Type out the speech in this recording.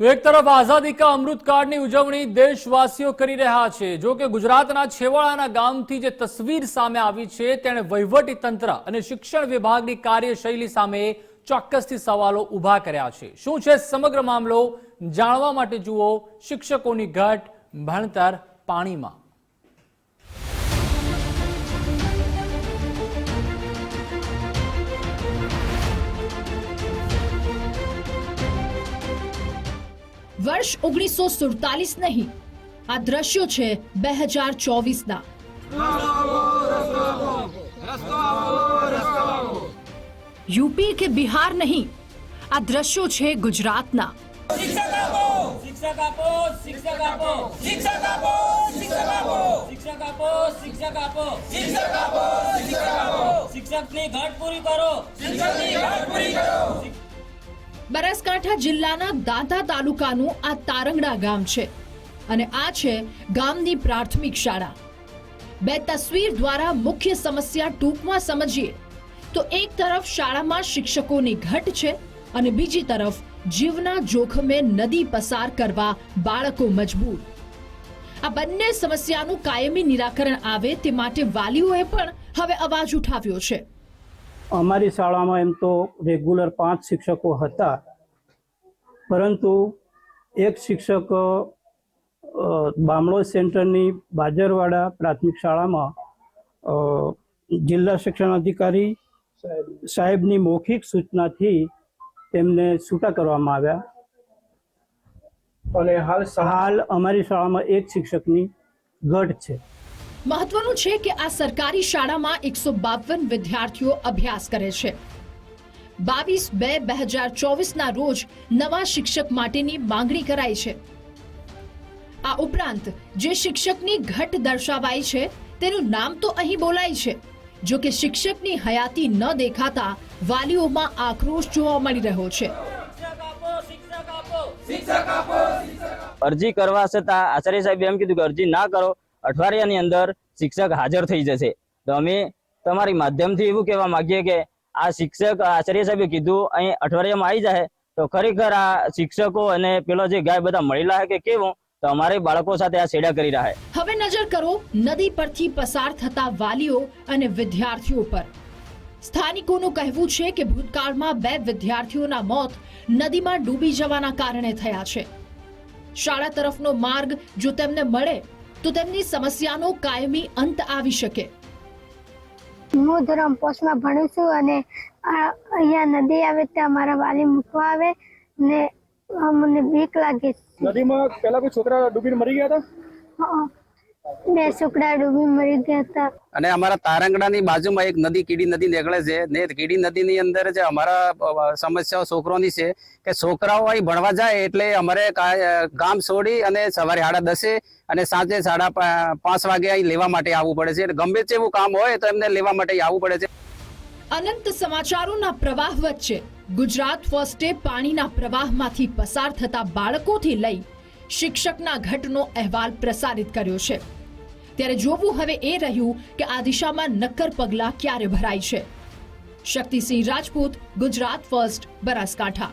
તો એક તરફ આઝાદી કા અમૃતકાળની ઉજવણી દેશવાસીઓ કરી રહ્યા છે. જો કે ગુજરાતના છેવાડાના ગામથી જે તસવીર સામે આવી છે, તેણે વહીવટી તંત્ર અને શિક્ષણ વિભાગની કાર્યશૈલી સામે ચોક્કસથી સવાલો ઊભા કર્યા છે. શું છે સમગ્ર મામલો? જાણવા માટે જુઓ શિક્ષકોની ઘટ, ભણતર, પાણીમાં. વર્ષ ઓગણીસો સુડતાલીસ નહીં. આ દ્રશ્યો છે બે હજાર ચોવીસના. યુપી કે બિહાર નહીં, આ દ્રશ્યો છે ગુજરાતના. શિક્ષકની ઘટ પૂરી કરો. શિક્ષકની બનાસકાંઠા જિલ્લાના દાંતા તાલુકાનું આ તારંગડા ગામ છે અને આ છે ગામની પ્રાથમિક શાળા. બે તસવીર દ્વારા મુખ્ય સમસ્યા ટૂંકમાં સમજીએ તો એક તરફ શાળામાં શિક્ષકોની ઘટ છે અને બીજી તરફ જીવના જોખમે નદી પસાર કરવા બાળકો મજબૂર. આ બંને સમસ્યાનું કાયમી નિરાકરણ આવે તે માટે વાલીઓએ પણ હવે અવાજ ઉઠાવ્યો છે. અમારી શાળામાં એમ તો રેગ્યુલર પાંચ શિક્ષકો હતા. પરંતુ એક શિક્ષક બામણો સેન્ટરની બાજરવાડા પ્રાથમિક શાળામાં જિલ્લા શિક્ષણ અધિકારી સાહેબની મૌખિક સૂચનાથી તેમને છૂટા કરવામાં આવ્યા. અને હાલ હાલ અમારી શાળામાં એક શિક્ષકની ઘટ છે. મહત્વનું છે કે આ સરકારી શાળામાં એકસો બાવન વિદ્યાર્થીઓ અભ્યાસ કરે છે. બાવીસ બે બે હજાર ચોવીસના રોજ નવા શિક્ષક માટેની માંગણી કરાઈ છે. આ ઉપરાંત જે શિક્ષકની ઘટ દર્શાવાઈ છે તેનું નામ તો અહીં બોલાય છે. જો કે શિક્ષકની હયાતી ન દેખાતા વાલીઓમાં આક્રોશ જોવા મળી રહ્યો છે. અરજી કરવા છતાં આચાર્ય સાહેબ એમ કીધું કે અરજી ના કરો. અઠવાડિયાની અંદર શિક્ષક હાજર થઈ જશે. તો અમે તમારી માધ્યમથી એવું કહેવા માંગીએ કે આ શિક્ષક આચાર્ય સાહેબે કીધું, અહીં અઠવાડિયામાં આવી જાય તો ખરેખર આ શિક્ષકો અને પેલો જે ગાય બધા મળેલા હે કે કેવું, તો અમારે બાળકો સાથે આ છેડા કરી રહ્યા છે હવે નજર કરો, નદી પરથી પસાર થતા વાલીઓ અને વિદ્યાર્થીઓ પર. સ્થાનિકોનું કહેવું છે કે ભૂતકાળમાં બે વિદ્યાર્થીઓના મોત નદીમાં ડૂબી જવાના કારણે થયા છે. શાળા તરફનો માર્ગ જો તેમને મળે તો તેમની સમસ્યાનો કાયમી અંત આવી શકે હું ધોરણ પોસ્ટમાં ભણું છું અને આ અહીંયા નદી આવે ત્યાં મારા વાલી મૂકવા આવે ને મને બીક લાગે નદીમાં પેલા કોઈ છોકરા ડૂબીને મરી ગયા હતા હં. બે છોકરા ડૂબી મરી ગયા હતા. અને અમારા તારંગડાની બાજુમાં એક નદી કીડી નદી નીકળે છે. ને કીડી નદીની અંદર જે અમારા સમસ્યાઓ છોકરોની છે કે છોકરાઓ અહીં ભણવા જાય એટલે અમારે ગામ છોડી અને સવારે સાડા દસે અને સાંજે સાડા પાંચ વાગે અહીં લેવા માટે આવવું પડે છે. એટલે ગમે તેવું કામ હોય તો એમને લેવા માટે આવવું પડે છે. અનંત સમાચારોના પ્રવાહ વચ્ચે ગુજરાત ફર્સ્ટે પાણીના પ્રવાહમાંથી પસાર થતા બાળકોથી લઈ શિક્ષકના ઘટનો અહેવાલ પ્રસારિત કર્યો છે. ત્યારે જોવું હવે એ રહ્યું કે આ દિશામાં નક્કર પગલાં ક્યારે ભરાય છે. શક્તિસિંહ રાજપૂત, ગુજરાત ફર્સ્ટ, બનાસકાંઠા.